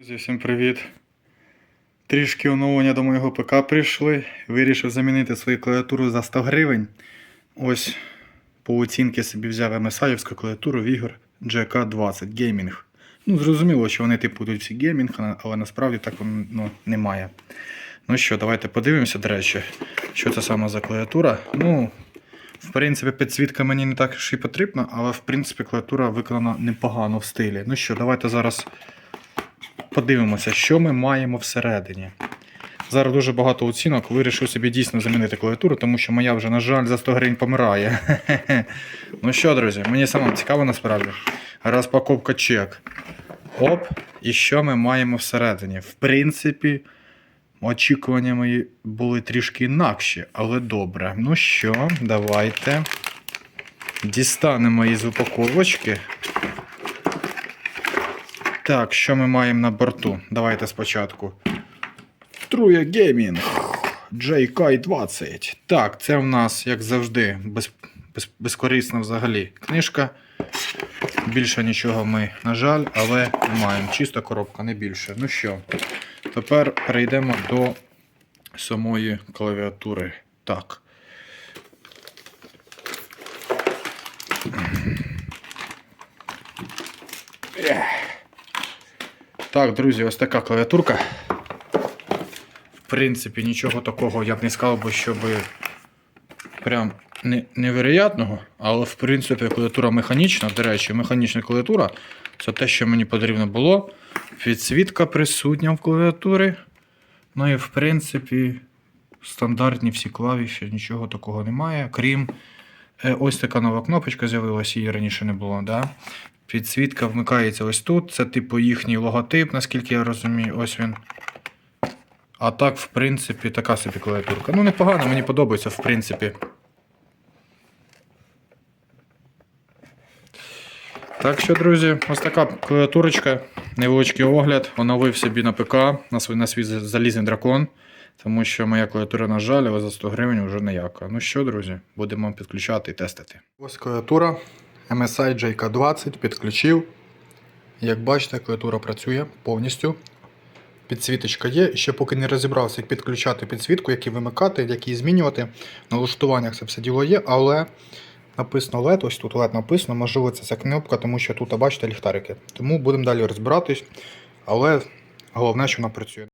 Друзі, всім привіт. Трішки оновлення до моєго ПК прийшли. Вирішив замінити свою клавіатуру за 100 гривень. Ось по оцінки собі взяв MSI-івську клавіатуру Vigor GK20 Gaming. Ну, зрозуміло, що вони типу тут всі геймінг, але насправді так ну, немає. Ну що, давайте подивимося, до речі, що це саме за клавіатура. Ну, в принципі, підсвітка мені не так і потрібна, але в принципі клавіатура виконана непогано в стилі. Ну що, давайте зараз подивимося, що ми маємо всередині. Зараз дуже багато оцінок. Вирішив собі дійсно замінити клавіатуру, тому що моя вже, на жаль, за 100 гривень помирає. Ну що, друзі, мені самому цікаво насправді. Розпаковка чек. Оп, і що ми маємо всередині? В принципі, очікування мої були трішки інакші, але добре. Ну що, давайте дістанемо із упаковочки. Так, що ми маємо на борту? Давайте спочатку. Труя Gaming JK20. Так, це в нас, як завжди, без, без, безкорисна взагалі книжка. Більше нічого ми, на жаль, але не маємо. Чиста коробка, не більше. Ну що, тепер перейдемо до самої клавіатури. Так. Так, друзі, ось така клавіатурка. В принципі, нічого такого я б не сказав, би, щоб прям не, невероятного, але в принципі клавіатура механічна. До речі, механічна клавіатура це те, що мені потрібно було. Підсвітка присутня в клавіатурі. Ну і в принципі, стандартні всі клавіші, нічого такого немає. Крім е, ось така нова кнопочка з'явилася, її раніше не було. Да? Підсвітка вмикається ось тут. Це типу їхній логотип, наскільки я розумію. Ось він. А так, в принципі, така собі клавіатурка. Ну, непогано, мені подобається, в принципі. Так що, друзі, ось така клавіатурочка, невеличкий огляд. Оновив собі на ПК, на свій, на свій залізний дракон. Тому що моя клавіатура, на жаль, але за 100 гривень вже ніяка. Ну що, друзі, будемо підключати і тестити. Ось клавіатура MSI JK20 підключив. Як бачите, клавіатура працює повністю. Підсвіточка є. Ще поки не розібрався, як підключати підсвітку, як і вимикати, як її змінювати. На налаштуваннях це все діло є, але написано LED, ось тут LED написано, можливо, це ця кнопка, тому що тут, бачите, ліхтарики. Тому будемо далі розбиратись. Але головне, що вона працює.